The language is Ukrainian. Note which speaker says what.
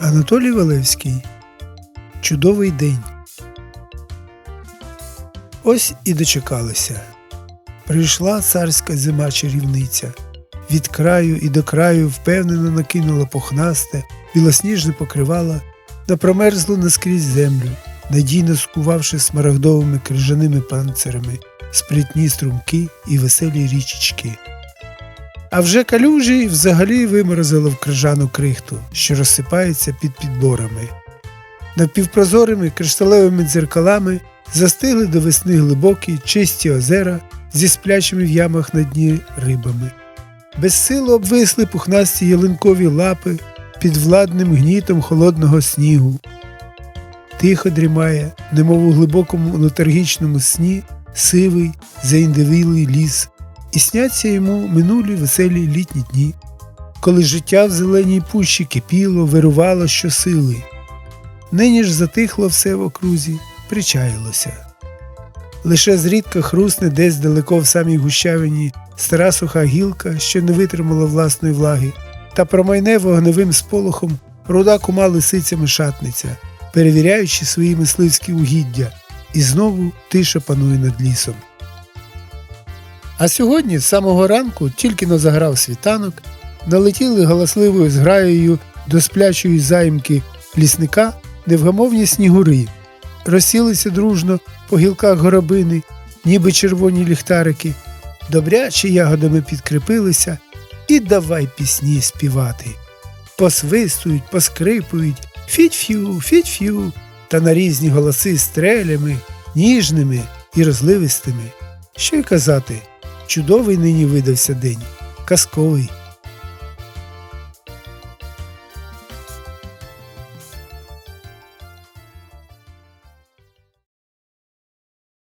Speaker 1: Анатолій Валевський. Чудовий день. Ось і дочекалися. Прийшла царська зима чарівниця. Від краю і до краю впевнено накинула пухнасте, білосніжне покривала на промерзлу наскрізь землю, надійно скувавши смарагдовими крижаними панцирами спритні струмки і веселі річечки. А вже калюжі взагалі виморозило в крижану крихту, що розсипається під підборами. Напівпрозорими кришталевими дзеркалами застигли до весни глибокі, чисті озера зі сплячими в ямах на дні рибами. Безсило обвисли пухнасті ялинкові лапи під владним гнітом холодного снігу. Тихо дрімає, немов у глибокому летаргічному сні, сивий, заіндивілий ліс, і сняться йому минулі веселі літні дні, коли життя в зеленій пущі кипіло, вирувало щосили. Нині ж затихло все в окрузі, причаїлося. Лише зрідка хрусне десь далеко в самій гущавині стара суха гілка, що не витримала власної влаги, та промайне вогневим сполохом руда кума лисицями шатниця, перевіряючи свої мисливські угіддя, і знову тиша панує над лісом. А сьогодні, з самого ранку, тільки но заграв світанок, налетіли галасливою зграєю до сплячої заїмки лісника невгамовні снігури, розсілися дружно по гілках горобини, ніби червоні ліхтарики, добряче ягодами підкріпилися і давай пісні співати. Посвистують, поскрипують, фіть-фю, фіть-фю, та на різні голоси стрелями, ніжними і розливистими. Що й казати, чудовий нині видався день, казковий.